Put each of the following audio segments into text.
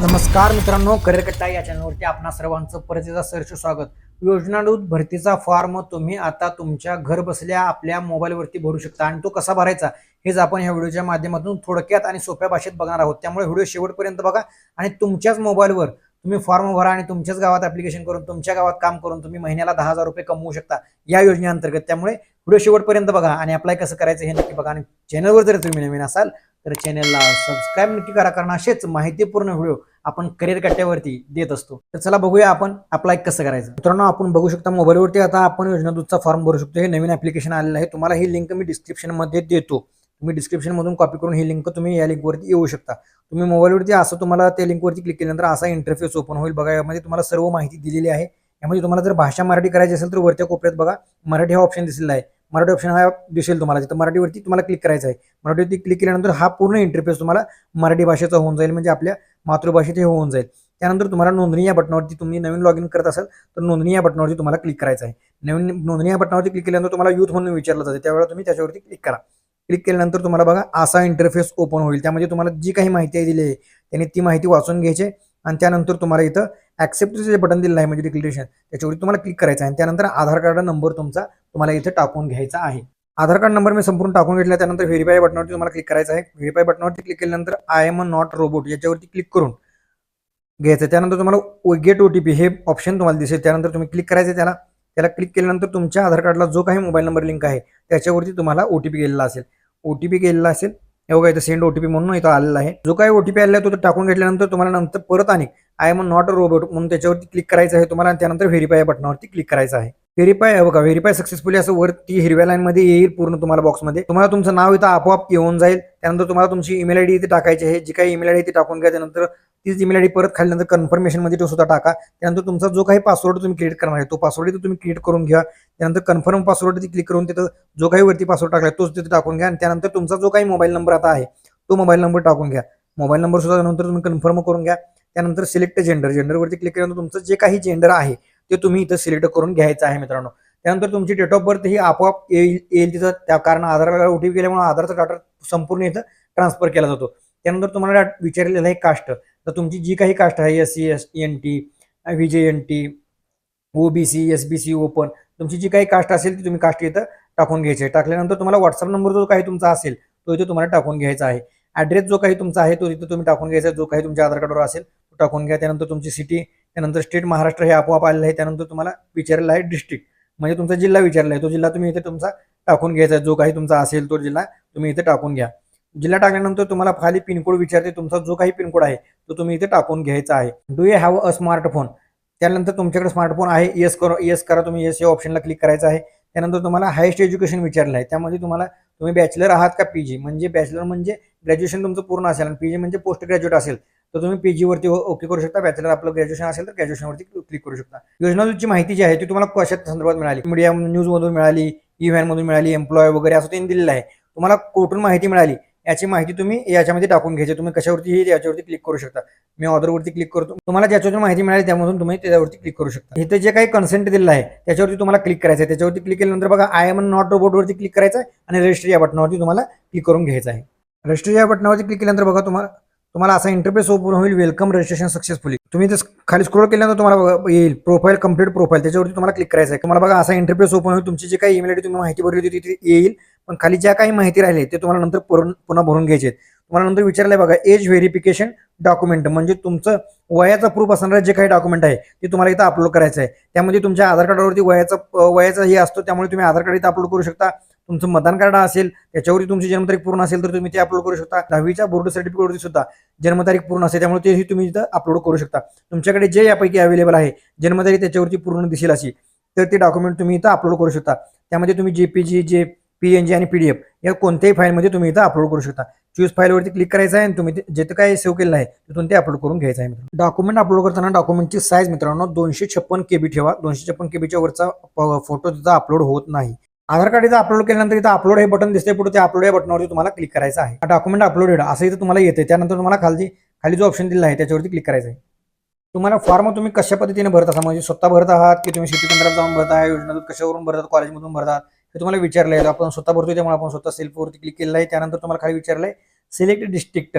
नमस्कार मित्रांनो करिअर कट्टा या चॅनलवरती आपणा सर्वांचं परत एकदा सरचे स्वागत. योजनादूत भरतीचा फॉर्म तुम्ही आता तुमच्या घर बसल्या आपल्या मोबाईलवरती भरू शकता आणि तो कसा भरायचा हेच आपण ह्या व्हिडिओच्या माध्यमातून थोडक्यात आणि सोप्या भाषेत बघणार आहोत. त्यामुळे व्हिडिओ शेवटपर्यंत बघा आणि तुमच्याच मोबाईलवर तुम्ही फॉर्म भरा आणि तुमच्याच गावात ऍप्लिकेशन करून तुमच्या गावात काम करून तुम्ही महिन्याला दहा हजार रुपये कमवू शकता या योजनेअंतर्गत. त्यामुळे व्हिडिओ शेवटपर्यंत बघा आणि अप्लाय कसं करायचं हे नक्की बघा. आणि चॅनलवर जर तुम्ही नवीन असाल तर चॅनलला सबस्क्राईब नक्की करा. कारण असेच माहितीपूर्ण व्हिडिओ आपण करिअर कट्ट्यावरती देत असतो. तर चला बघूया आपण अप्लाय कसं करायचं. मित्रांनो आपण बघू शकता मोबाईलवरती आता आपण योजना दूधचा फॉर्म भरू शकतो. हे नवीन ऍप्लिकेशन आलेलं आहे. तुम्हाला ही लिंक मी डिस्क्रिप्शनमध्ये देतो. तुम्ही डिस्क्रिप्शनमधून कॉपी करून ही लिंक तुम्ही या लिंकवरती येऊ शकता. तुम्ही मोबाईलवरती असं तुम्हाला त्या लिंकवरती क्लिक केल्यानंतर असा इंटरफेस ओपन होईल. बघा यामध्ये तुम्हाला सर्व माहिती दिलेली आहे. यामध्ये तुम्हाला जर भाषा मराठी करायची असेल तर वरच्या कोपऱ्यात बघा मराठी हा ऑप्शन दिसलेला आहे. मराठी ऑप्शन हा दिसेल तुम्हाला. तिथं मराठीवरती तुम्हाला क्लिक करायचं आहे. मराठीवरती क्लिक केल्यानंतर हा पूर्ण इंटरफेस तुम्हाला मराठी भाषेचा होऊन जाईल. म्हणजे आपल्या मातृभाषेत हे होऊन जाईल. त्यानंतर तुम्हाला नोंदणी या बटनावरती तुम्ही नवीन लॉग इन करत असाल तर नोंदणी या बटनावरती तुम्हाला क्लिक करायचं आहे. नवीन नोंदणी या बटनावरती क्लिक केल्यानंतर तुम्हाला युथ म्हणून विचारलं जाते. त्यावेळेला तुम्ही त्याच्यावरती क्लिक करा. क्लिक केल्यानंतर तुम्हाला बघा असा इंटरफेस ओपन होईल. त्यामध्ये तुम्हाला जी काही माहिती आहे दिली आहे त्यांनी ती माहिती वाचून घ्यायची आणि त्यानंतर तुम्हाला इथं ॲक्सेप्टचं जे बटन दिलं आहे म्हणजे डिक्लेरेशन त्याच्यावरती तुम्हाला क्लिक करायचं आहे. आणि त्यानंतर आधार कार्ड नंबर तुमचा तुम्हाला इथं टाकून घ्यायचा आहे. आधार कार्ड नंबर मी संपूर्ण टाकून घेतला त्यानंतर व्हेरीफाय बटनावरती तुम्हाला क्लिक करायचं आहे. व्हेरीफाय बटनावरती क्लिक केल्यानंतर I am a not robot याच्यावरती क्लिक करून घ्यायचं त्यानंतर तुम्हाला गेट ओ टी पी हे ऑप्शन तुम्हाला दिसेल. त्यानंतर तुम्ही क्लिक करायचं त्याला. त्याला क्लिक केल्यानंतर तुमच्या आधार कार्डला जो काही मोबाईल नंबर लिंक आहे त्याच्यावरती तुम्हाला ओ टी पी गेलेला असेल. ओ टी पी केलेला असेल. हे बघा इथं सेंड ओ टी पी म्हणून इथं आलेला आहे. जो काही ओ टी पी आलेला आहे तो टाकून घेतल्यानंतर तुम्हाला नंतर परत आणि I am not a robot म्हणून त्याच्यावरती क्लिक करायचं आहे तुम्हाला त्यानंतर व्हेरीफाय बटनावरती क्लिक करायचं आहे. व्हेरीफाय बघा व्हेरीफाय सक्सेसफुली असं वरती हिरव्या लाईनमध्ये येईल पूर्ण तुम्हाला बॉक्समध्ये तुम्हाला तुमचं नाव इथं आपोआप येऊन जाईल. त्यानंतर तुम्हाला तुमची ईमेल आयडी इथे टाकायची आहे. जी काही ईमेल आयडी ती टाकून घ्या त्यानंतर तीच ईमेल आयडी परत खाल्ल्यानंतर कन्फर्मेशनमध्ये तो सुद्धा टाका. त्यानंतर तुमचा जो काही पासवर्ड तुम्ही क्रिएट करणार आहे तो पासवर्ड तुम्ही क्रिएट करून घ्या. त्यानंतर कन्फर्म पासवर्ड क्लिक करून तिथं जो काही वरती पासवर्ड टाकला तोच तिथे टाकून घ्या. आणि त्यानंतर तुमचा जो काही मोबाईल नंबर आता आहे तो मोबाईल नंबर टाकून घ्या. मोबाईल नंबर सुद्धा नंतर तुम्ही कन्फर्म करून घ्या. त्यानंतर सिलेक्ट जेंडर जेंडरवरती क्लिक केल्यानंतर तुमचं जे काही जेंडर आहे ते तुम्ही इथं सिलेक्ट करून घ्यायचं आहे मित्रांनो. त्यानंतर तुमची डेट ऑफ बर्थ ही आपोआप येईल येईल तिथं. त्या कारण आधार कार्ड ओटीपी केल्यामुळे आधारचा डाटा संपूर्ण इथं ट्रान्सफर केला जातो. त्यानंतर तुम्हाला विचारलेलं आहे कास्ट तर तुमची जी काही कास्ट आहे S C S N T V J N T O B C S B C open तुमची जी काही कास्ट असेल ती तुम्ही कास्ट इथं टाकून घ्यायची आहे. टाकल्यानंतर तुम्हाला व्हॉट्सअप नंबर जो काही तुमचा असेल तो इथे तुम्हाला टाकून घ्यायचा आहे. ॲड्रेस जो काही तुमचा आहे तो तिथं तुम्ही टाकून घ्यायचा जो काही तुमच्या आधार कार्डवर असेल तो टाकून घ्या. त्यानंतर तुमची सिटी त्यानंतर स्टेट महाराष्ट्र हे आपोआप आलेलं आहे. त्यानंतर तुम्हाला विचारलेला आहे डिस्ट्रिक्ट. म्हणजे तुमचा जिल्हा विचारला आहे. तो जिल्हा तुम्ही इथे तुमचा टाकून घ्यायचा आहे. जो काही तुमचा असेल तो जिल्हा तुम्ही इथे टाकून घ्या. जिल्हा टाकल्यानंतर तुम्हाला खाली पिनकोड विचारते. तुमचा जो काही पिनकोड आहे तो तुम्ही इथे टाकून घ्यायचा आहे. Do you have a smartphone त्यानंतर तुमच्याकडे स्मार्टफोन आहे. येस करा येस करा. तुम्ही येस या ऑप्शनला क्लिक करायचं आहे. त्यानंतर तुम्हाला हायेस्ट एज्युकेशन विचारलं आहे. त्यामध्ये तुम्हाला तुम्ही बॅचलर आहात का पीजी म्हणजे बॅचलर म्हणजे ग्रॅज्युएशन तुमचं पूर्ण असेल. आणि पीजी म्हणजे पोस्ट ग्रॅज्युएट असेल. तर तुम्ही पीजीवरती ओके करू शकता. बॅचलर आपलं ग्रॅज्युएशन असेल तर ग्रॅज्युएशनवरती क्लिक करू शकता. योजनांची माहिती जी आहे ती तुम्हाला कशा संदर्भात मिळाली? मीडिया न्यूजमधून मिळाली ई मधून मिळाली एम्प्लॉय वगैरे असं त्यांनी दिलेलं आहे. तुम्हाला कुठून माहिती मिळाली? याची माहिती तुम्ही याच्यामध्ये टाकून घ्यायची. तुम्ही कशावरती याच्यावरती क्लिक करू शकता. मी ऑर्डरवरती क्लिक करतो. तुम्हाला ज्याच्यावरून माहिती मिळाली त्यामधून तुम्ही त्याच्यावरती क्लिक करू शकता. इथे जे काही कन्सेंट दिलेलं आहे त्याच्यावरती तुम्हाला क्लिक करायचं आहे. त्याच्यावरती क्लिक केल्यानंतर बघा आय एम नॉट रोबोटवरती क्लिक करायचं आहे आणि रजिस्टर या बटनावरती तुम्हाला क्लिक करून घ्यायचं आहे. रजिस्टर या बटनावरती क्लिक केल्यानंतर बघा तुम्हाला तुम्हाला असा इंटरफेस ओपन होईल वेलकम रजिस्ट्रेशन सक्सेसफुली तुम्ही ते खाली स्क्रोल केल्यानंतर तुम्हाला येईल. प्रोफाईल कंप्लीट प्रोफाईल त्याच्यावरती तुम्हाला क्लिक करायचं आहे. तुम्हाला बघा असा इंटरफेस ओपन होईल. तुमची जे काही ईमेल आयडी तुम्ही माहिती भरली होती तिथे येईल. पण खाली ज्या काही माहिती राहिली ते तुम्हाला नंतर पुरून पुन्हा भरून घ्यायचे तुम्हाला नंतर विचारलंय बघा एज व्हेरिफिकेशन डॉक्युमेंट म्हणजे तुमचं वयाचा प्रूफ असणारं जे काही डॉक्युमेंट आहे ते तुम्हाला इथं अपलोड करायचं आहे. त्यामध्ये तुमच्या आधार कार्डावरती वयाचा वयाचा हे असतो त्यामुळे तुम्ही आधार कार्ड इथं अपलोड करू शकता. तुमचं मतदान कार्ड असेल त्याच्यावरती तुमची जन्मतारीख पूर्ण असेल तर तुम्ही ते अपलोड करू शकता. दहावीच्या बोर्ड सर्टिफिकेटवरती सुद्धा जन्मतारीख पूर्ण असेल त्यामुळे तेही तुम्ही इथं अपलोड करू शकता. तुमच्याकडे जे यापैकी अवेलेबल आहे जन्मतारीख त्याच्यावरती पूर्ण दिसेल अशी तर ते डॉक्युमेंट तुम्ही इथं अपलोड करू शकता. त्यामध्ये तुम्ही JPG J P N G आणि पीडीएफ या कोणत्याही फाईलमध्ये तुम्ही इथं अपलोड करू शकता. चूज फाईलवरती क्लिक करायचं आहे आणि तुम्ही जे काय सेव्ह केलं आहे तिथून ते अपलोड करून घ्यायचं आहे डॉक्युमेंट अपलोड करताना डॉक्युमेंटची साईज मित्रांनो दोनशे छप्पन केबी ठेवा. दोनशे छप्पन केबीच्या वरचा फोटो तिथं अपलोड होत नाही. आधार कार्ड इथं अपलोड केल्यानंतर इथं अपलोड हे बटन दिसते पुढे ते अपलोड या बटनावरती तुम्हाला क्लिक करायचं आहे. डॉक्युमेंट अपलोडेड असं इथं तुम्हाला येते त्यानंतर तुम्हाला खाली खाली जो ऑप्शन दिला आहे त्याच्यावरती क्लिक करायचं आहे. तुम्हाला फॉर्म तुम्ही कशा पद्धतीने भरत असा म्हणजे स्वतः भरत आहात की तुम्ही शेती केंद्रात जाऊन भरताय योजनेतून कशावरून भरतात कॉलेजमधून भरतात हे तुम्हाला विचारलं आहे. आपण स्वतः भरतो त्यामुळे आपण स्वतः सेल्फवरती क्लिक केलेलं आहे. त्यानंतर तुम्हाला खाली विचारलं आहे select district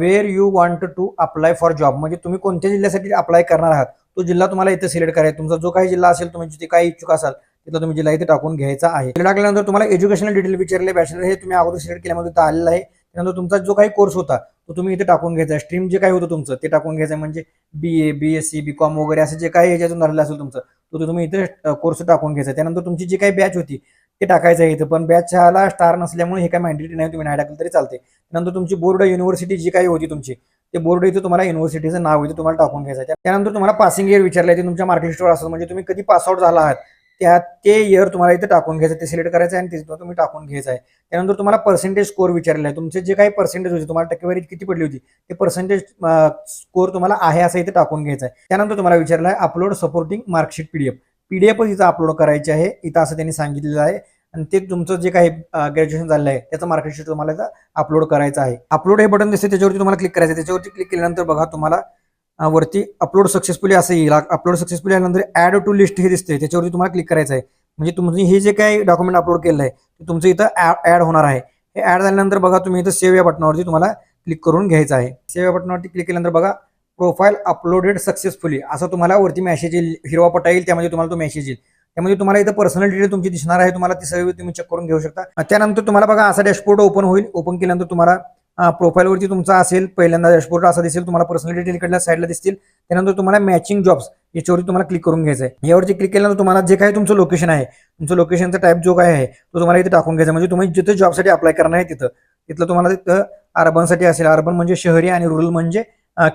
where you want to apply for job म्हणजे तुम्ही कोणत्या जिल्ह्यासाठी अप्लाय करणार आहात? तो जिल्हा तुम्हाला इथे सिलेक्ट करायचा तुमचा जो काही जिल्हा असेल तुम्ही जिथे काही इच्छुक असाल तिथला तुम्ही जिल्हा इथे टाकून घ्यायचा आहे. टाकल्यानंतर तुम्हाला एज्युकेशनल डिटेल विचारले बॅचलर हे तुम्ही अगोदर सिलेक्ट केल्यामध्ये आलेला आहे. त्यानंतर तुमचा जो काही कोर्स होता तो तुम्ही इथे टाकून घ्यायचा. स्ट्रीम जे काही होतं तुमचं ते टाकून घ्यायचं. म्हणजे B A B S C B com वगैरे असं जे काही याच्यातून झालेलं असेल तुमचं तो तुम्ही इथे कोर्स टाकून घ्यायचा. त्यानंतर तुमची जी काही बॅच होती ते टाकायचं आहे इथं. पण बॅच ह्याला स्टार नसल्यामुळे हे काय मॅन्डेटरी नाही तुम्ही नाही टाकलं तरी चालते त्यानंतर तुमची बोर्ड युनिव्हर्सिटी जी काही होती तुमची ते बोर्ड इथे तुम्हाला युनिव्हर्सिटीचं नाव इथे तुम्हाला टाकून घ्यायचं आहे. त्यानंतर तुम्हाला पासिंग इयर विचारलं ते तुमच्या मार्कलिस्टवर असतं. म्हणजे तुम्ही कधी पासआउट झाला आहात? त्या ते इयर तुम्हाला इथे टाकून घ्यायचं ते सिलेक्ट करायचं आहे आणि तिथं तुम्ही टाकून घ्यायचं आहे. त्यानंतर तुम्हाला पर्सेंटेज स्कोर विचारलेला आहे. तुमचे जे काही पर्सेंटेज होते तुम्हाला टक्केवारी किती पडली होती ते पर्सेंटेज स्कोर तुम्हाला आहे असं इथे टाकून घ्यायचं आहे. त्यानंतर तुम्हाला विचारलं आहे upload supporting marksheet PDF PDF इथं अपलोड करायचे आहे इथं असं त्यांनी सांगितलेलं आहे. आणि ते तुमचं जे काही ग्रॅज्युएशन झालेलं आहे त्याचं मार्कशीट तुम्हाला इथं अपलोड करायचं आहे. अपलोड हे बटन दिसते त्याच्यावरती तुम्हाला क्लिक करायचं आहे. त्याच्यावरती क्लिक केल्यानंतर बघा तुम्हाला वरती अपलोड सक्सेसफुली असं येईल. अपलोड सक्सेसफुली आल्यानंतर ऍड टू लिस्ट हे दिसते त्याच्यावरती तुम्हाला क्लिक करायचं आहे म्हणजे तुमचं हे जे काही डॉक्युमेंट अपलोड केलं आहे ते तुमचं इथं ऍड होणार आहे. हे ऍड झाल्यानंतर बघा तुम्ही इथं सेव्ह या बटनावरती तुम्हाला क्लिक करून घ्यायचं आहे. सेव्ह या बटनावरती क्लिक केल्यानंतर बघा प्रोफाईल अपलोडेड सक्सेसफुली असं तुम्हाला वरती मेसेज येईल. हिरवा पटा येईल त्यामध्ये तुम्हाला तो मेसेज येईल. त्यामध्ये तुम्हाला इथं पर्सनल डिटेल तुमची दिसणार आहे. तुम्हाला ती सर्व तुम्ही चेक करून घेऊ शकता. त्यानंतर तुम्हाला बघा असा डॅशबोर्ड ओपन होईल. ओपन केल्यानंतर तुम्हाला प्रोफाईलवरती तुमचा असेल पहिल्यांदा डॅशबोर्ड असा दिसेल तुम्हाला पर्सनल डिटेल इकडल्या साईडला दिसतील. त्यानंतर तुम्हाला मॅचिंग जॉब्स याच्यावरती तुम्हाला क्लिक करून घ्यायचं आहे यावरती क्लिक केल्यानंतर तुम्हाला जे काही तुमचं लोकेशन आहे तुमचं लोकेशनचा टाईप जो काय आहे तो तुम्हाला इथे टाकून घ्यायचा म्हणजे तुम्ही जिथे जॉबसाठी अप्लाय करणार आहे तिथं. तिथलं तुम्हाला तिथं अर्बनसाठी असेल. अर्बन म्हणजे शहरी आणि रुरल म्हणजे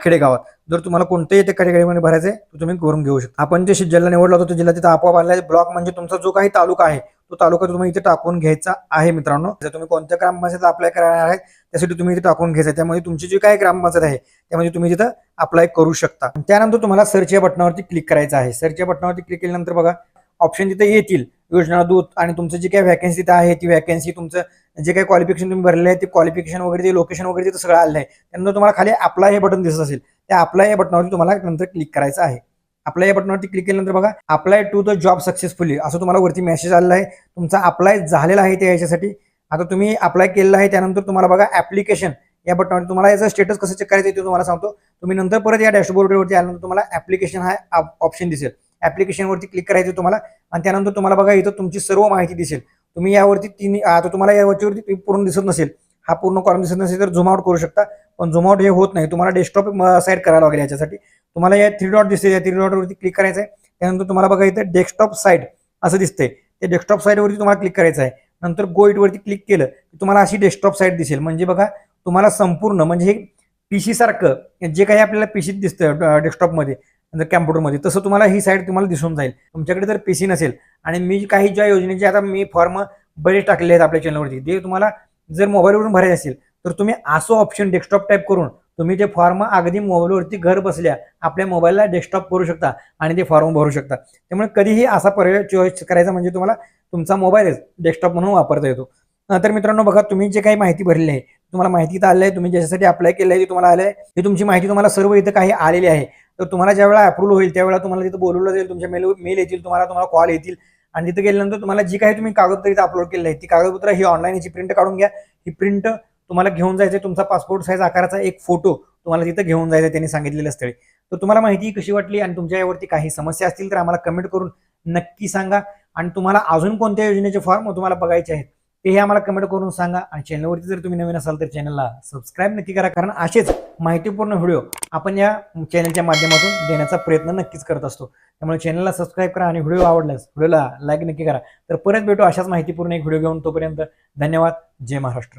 खेडेगावात. जर तुम्हाला कोणत्याही त्या कॅटेगरीमध्ये भरायचं आहे तो तुम्ही करून घेऊ शकता. आपण जे जिल्हा निवडला होता तो जिल्हा तिथं आपोआप आला ब्लॉक म्हणजे तुमचा जो काही तालुका आहे तो तालुका तुम्ही इथे टाकून घ्यायचा आहे मित्रांनो. जर तुम्ही कोणत्या ग्रामपंचायत अप्लाय करणार आहे त्यासाठी तुम्ही इथे टाकून घ्यायचं आहे. त्यामुळे तुमची जी काय ग्रामपंचायत आहे त्यामध्ये तुम्ही तिथं अप्लाय करू शकता. त्यानंतर तुम्हाला सर्च या बटनावरती क्लिक करायचं आहे. सर्च या बटनावरती क्लिक केल्यानंतर बघा ऑप्शन तिथे येतील. योजना दूत आणि तुमचं जी काही व्हॅकन्सी तिथे आहे ती व्हॅकन्सी तुमचं जे काही क्वालिफिकेशन तुम्ही भरले आहे ते क्वालिफिकेशन वगैरे ते लोकेशन वगैरे तिथं सगळं आलं आहे. त्यानंतर तुम्हाला खाली अप्लाय हे बटन दिसत असेल. त्या अप्लाय या बटनावरती तुम्हाला नंतर क्लिक करायचं आहे. अप्लाय या बटनवरती क्लिक केल्यानंतर बघा apply to the job successfully असं तुम्हाला वरती मेसेज आलेला आहे. तुमचा अप्लाय झालेला आहे त्या याच्यासाठी. आता तुम्ही अप्लाय केलेला आहे त्यानंतर तुम्हाला बघा ऍप्लिकेशन या बटनावर तुम्हाला याचं स्टेटस कसं चेक करायचं ते तुम्हाला सांगतो. तुम्ही नंतर परत या डॅशबोर्डवरती आल्यानंतर तुम्हाला ऍप्लिकेशन हा ऑप्शन दिसेल. ऍप्लिकेशनवरती क्लिक करायचं तुम्हाला आणि त्यानंतर तुम्हाला बघा इथं तुमची सर्व माहिती दिसेल. तुम्ही यावरती तीन आता तुम्हाला यावरती पूर्ण दिसत नसेल. हा पूर्ण कॉलम दिसत नसेल तर झूम आउट करू शकता. पण झूम आउट हे होत नाही. तुम्हाला डेस्कटॉप साईड करायला लागेल याच्यासाठी. तुम्हाला या थ्री डॉट दिसते या थ्री डॉटवरती क्लिक करायचं आहे त्यानंतर तुम्हाला बघा इथं डेस्कटॉप साईट असं दिसतंय. त्या डेस्कटॉप साईडवरती तुम्हाला क्लिक करायचं आहे नंतर गो इटवरती क्लिक केलं की तुम्हाला अशी डेस्कटॉप साईट दिसेल. म्हणजे बघा तुम्हाला संपूर्ण म्हणजे हे पीसी सारखं जे काही आपल्याला पीसीत दिसतं डेस्कटॉपमध्ये कॅम्प्युटरमध्ये तसं तुम्हाला ही साईट तुम्हाला दिसून जाईल. तुमच्याकडे जर पीसी नसेल आणि मी काही ज्या योजनेचे आता मी फॉर्म बरेच टाकले आहेत आपल्या चॅनलवरती ते तुम्हाला जर मोबाईलवरून भरायचे असेल तर तुम्ही असं ऑप्शन डेस्कटॉप टाईप करून तुम्ही ते फॉर्म अगदी मोबाईलवरती घर बसल्या आपल्या मोबाईलला डेस्कटॉप करू शकता आणि ते फॉर्म भरू शकता. त्यामुळे कधीही असा पर्याय चॉईस करायचा म्हणजे तुम्हाला तुमचा मोबाईलच डेस्कटॉप म्हणून वापरता येतो. तर मित्रांनो बघा तुम्ही जे काही माहिती भरली आहे तुम्हाला माहिती इथं आली आहे तुम्ही ज्याच्यासाठी अप्लाय केलं आहे ते तुम्हाला आलं आहे ही तुमची माहिती तुम्हाला सर्व इथं काही आलेली आहे. तर तुम्हाला ज्यावेळेला अप्रूव्ह होईल त्यावेळेला तुम्हाला तिथं बोलवलं जाईल तुमच्या मेल मेल येतील तुम्हाला तुम्हाला कॉल येतील. आणि तिथे गेल्यानंतर तुम्हाला जी काही तुम्ही कागदपत्र इथं अपलोड केलं आहे ती कागदपत्र ही ऑनलाईन याची प्रिंट काढून घ्या. ही प्रिंट तुम्हाला घेऊन जायचं आहे तुमचा पासपोर्ट साईज आकाराचा एक फोटो तुम्हाला तिथं घेऊन जायचं आहे त्यांनी सांगितलेलं स्थळी. तर तुम्हाला माहिती कशी वाटली आणि तुमच्या यावरती काही समस्या असतील तर आम्हाला कमेंट करून नक्की सांगा. आणि तुम्हाला अजून कोणत्या योजनेचे फॉर्म तुम्हाला बघायचे आहेत तेही आम्हाला कमेंट करून सांगा. आणि चॅनलवरती जर तुम्ही नवीन असाल तर चॅनलला सबस्क्राईब नक्की करा. कारण असेच माहितीपूर्ण व्हिडिओ आपण या चॅनलच्या माध्यमातून देण्याचा प्रयत्न नक्कीच करत असतो. त्यामुळे चॅनलला सबस्क्राईब करा आणि व्हिडिओ आवडल्यास व्हिडिओला लाईक नक्की करा. तर परत भेटू अशाच माहितीपूर्ण एक व्हिडिओ घेऊन तोपर्यंत धन्यवाद. जय महाराष्ट्र.